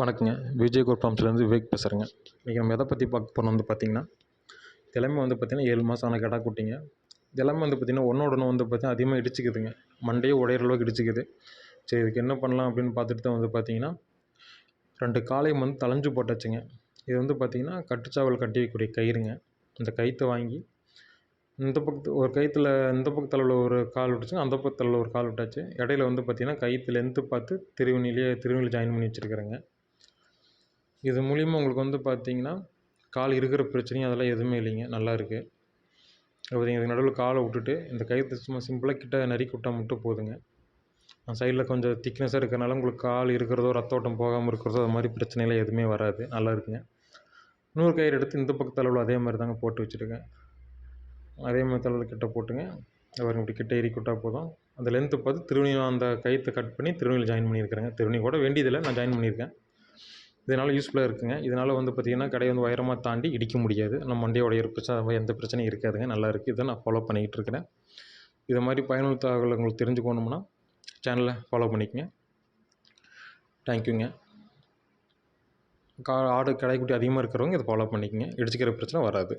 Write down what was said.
வணக்கங்க. விஜய் கோட் ஃபார்ம்ஸ்லேருந்து விவேக் பேசுகிறேங்க இன்றைக்கி நம்ம எதை பற்றி பார்க்க போனோம் வந்து பார்த்திங்கன்னா எல்லாமே வந்து பார்த்திங்கன்னா ஏழு மாதம் ஆன கிடா குட்டிங்க. இதெல்லாமே வந்து பார்த்திங்கன்னா ஒன்றோட ஒன்று வந்து பார்த்திங்கன்னா அதிகமாக இடிச்சிக்குதுங்க. மண்டையே உடையிற அளவுக்கு இடிச்சிக்குது. சரி இதுக்கு என்ன பண்ணலாம் அப்படின்னு பார்த்துட்டு தான் வந்து பார்த்திங்கன்னா ரெண்டு காளையும் வந்து தலைஞ்சு போட்டாச்சுங்க. இது வந்து பார்த்திங்கன்னா கட்டுச்சாவல் கட்டி வைக்கக்கூடிய கயிறுங்க. அந்த கயிற்றை வாங்கி இந்த பக்கத்து ஒரு கயிற்றுல இந்த பக்கத்தில் உள்ள ஒரு கால் விட்டுச்சுங்க அந்த பக்கத்தில் உள்ள ஒரு கால் விட்டாச்சு. இடையில வந்து பார்த்திங்கன்னா கயிற்று லென்த்து பார்த்து திருவணிலேயே திருவணியில் ஜாயின் பண்ணி வச்சுருக்கிறேங்க. இது மூலிமா உங்களுக்கு வந்து பார்த்தீங்கன்னா கால் இருக்கிற பிரச்சனையும் அதெல்லாம் எதுவுமே இல்லைங்க. நல்லா இருக்குது பார்த்தீங்க இதுக்கு நடுவில் காலை விட்டுட்டு இந்த கயிறு சும்மா சிம்பிளாக கிட்ட நறுக்கி விட்டால் மட்டும் போதுங்க. சைடில் கொஞ்சம் திக்னஸாக இருக்கிறனால உங்களுக்கு கால் இருக்கிறதோ ரத்த ஓட்டம் போகாமல் இருக்கிறதோ அது மாதிரி பிரச்சனைலாம் எதுவுமே வராது. நல்லா இருக்குங்க. இன்னொரு கயிறு எடுத்து இந்த பக்கத்து அளவில் அதே மாதிரி தாங்க போட்டு வச்சுருக்கேன். அதே மாதிரி தளவில் கிட்ட போட்டுங்க. அவர் இப்படி கிட்ட ஏறி விட்டால் போதும். அந்த லென்த்து பார்த்து திருவணியில் அந்த கயிற்றை கட் பண்ணி திருவணியில் ஜாயின் பண்ணியிருக்கிறேங்க. திருவணி கூட வேண்டியதில்லை நான் ஜாயின் பண்ணியிருக்கேன். இதனால் யூஸ்ஃபுல்லாக இருக்குங்க. இதனால் வந்து பார்த்திங்கன்னா கடையை வந்து உயரமாக தாண்டி இடிக்க முடியாது. நம்ம மண்டையோடைய உடையிற பிரச்சனை எந்த பிரச்சனையும் இருக்காதுங்க. நல்லா இருக்குது இதை நான் ஃபாலோ பண்ணிக்கிட்டு இருக்கிறேன். இது மாதிரி பயனுள்ள தகவல் உங்களுக்கு தெரிஞ்சுக்கணும்னா சேனலை ஃபாலோ பண்ணிக்கங்க. தேங்க்யூங்க கா ஆடு கடைக்குட்டி அதிகமாக இருக்கிறவங்க இதை ஃபாலோ பண்ணிக்கங்க. இடிச்சிக்கிற பிரச்சனை வராது.